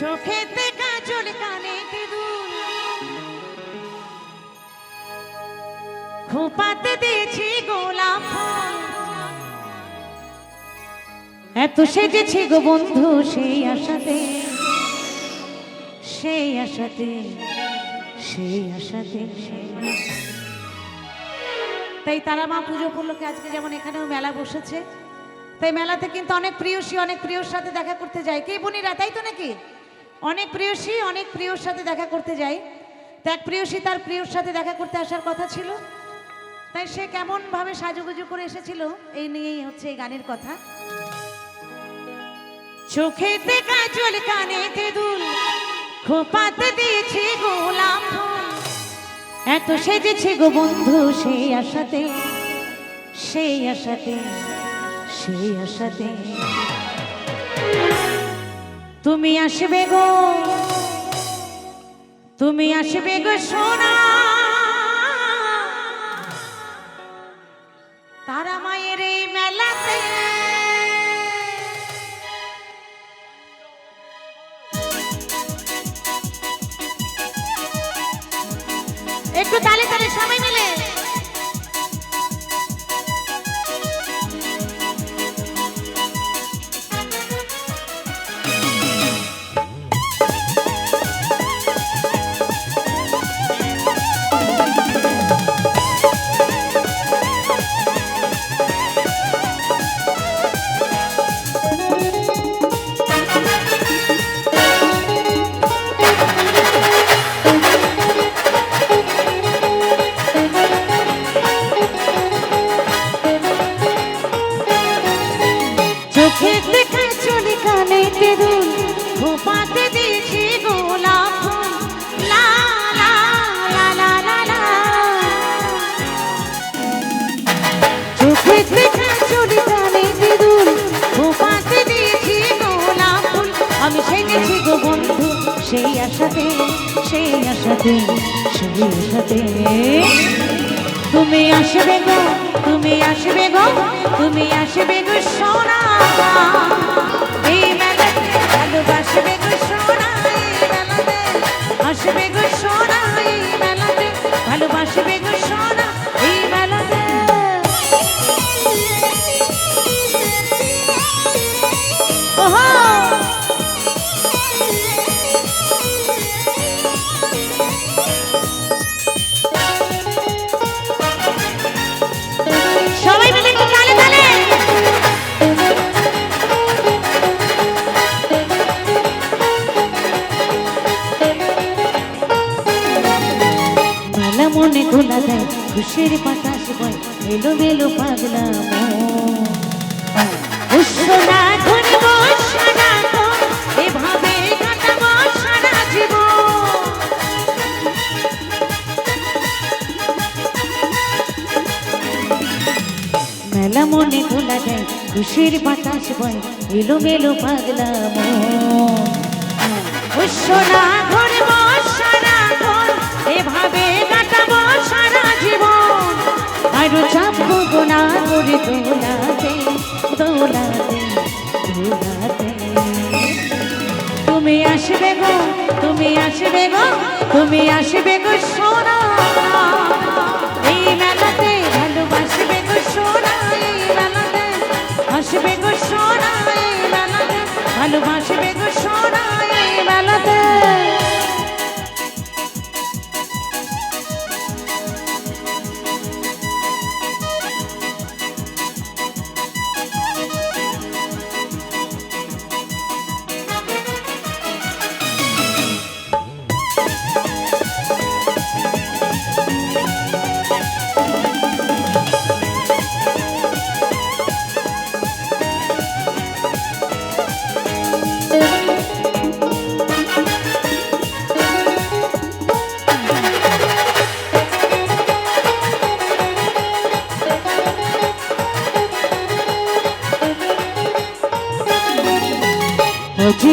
চোখেতে কাজল কানেতে দুল খোপাতে দিয়েছি গোলাপ এত সেজেছি গো বন্ধু সেই আশাতে সেই আশাতে সেই আশাতে। তাই তারা মা পুজো উপলক্ষে আজকে যেমন এখানেও মেলা বসেছে, তাই মেলাতে কিন্তু অনেক প্রিয়সী, অনেক প্রিয়র সাথে দেখা করতে যায়। কে বোনিরা, তাই তো নাকি? অনেক প্রিয়সী, অনেক প্রিয়র সাথে দেখা করতে যায় তো এক তার প্রিয়র সাথে দেখা করতে আসার কথা ছিল। তাই সে কেমনভাবে সাজুগুজু করে এসেছিল, এই নিয়েই হচ্ছে এই গানের কথা। চোখেতে কাজল, কানেতে দুল, খোপাতে দিয়েছি ফুল। এত সেজেছে গো বন্ধু, সেই আশাতে সেই আশাতে সেই আশাতে। তুমি আসবে গো। তুমি আসবে গো সোনা। তারা মায়ের এই মেলাতে। একটু তালে তালে সবাই মিলে। সেই আশাতে সেই আশাতে সেই আশাতে। তুমি আসবে গো, তুমি আসবে গো, তুমি আসবে গো সোনা। খোলা দেয় খুশির বাতাস বয় এলো মেলো পাগলা মেলা মনে খোলা যায়, খুশির বাতাস বয় এলো মেলো পাগলা সোনা ধরব সারা এভাবে কাটাবো সারা জীবন। আরও চাপবো গোনা করে তুমি আসবে গো, তুমি আসবে গো, তুমি আসবে গো সোনা। এই মেলাতে ভালোবাসবে গো সোনা, এই মেলাতে আসবে গো সোনা, এই মেলাতে ভালোবাসবে গো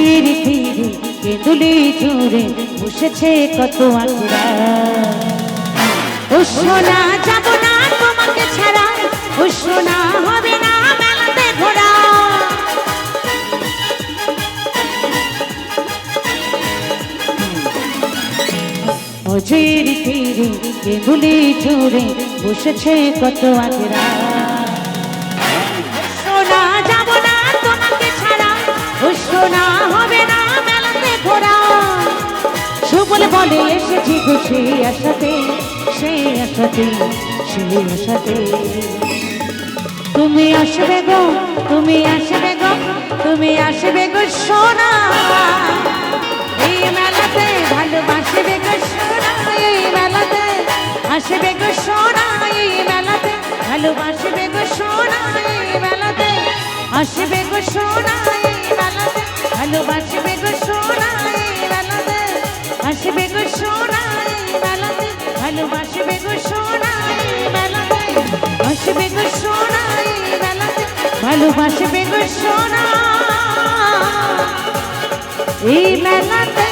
ধীরে ধীরে কেঁদুলি জুড়ে বসেছে কত আকুরা ও সোনা, যাব না তোমাকে ছাড়া। ও সোনা, হবে না মেলাতে ঘোড়া তীরে কেঁদুলি জুড়ে বসেছে কত আকুরা বলে এসেছি সেই আশাতে সেই আশাতে সেই আশাতে। তুমি আসবে গো, তুমি আসবে গো, তুমি আসবে গো সোনা। এই মেলাতে ভালোবাসবে গো সোনা, এই মেলাতে আসবে গো সোনা, এই মেলাতে ভালোবাসবে গো সোনা, এই মেলাতে আসবে গো সোনা, এই মেলাতে ভালোবাসবে ভালোবাসবে গো সোনা। এই মেলাতে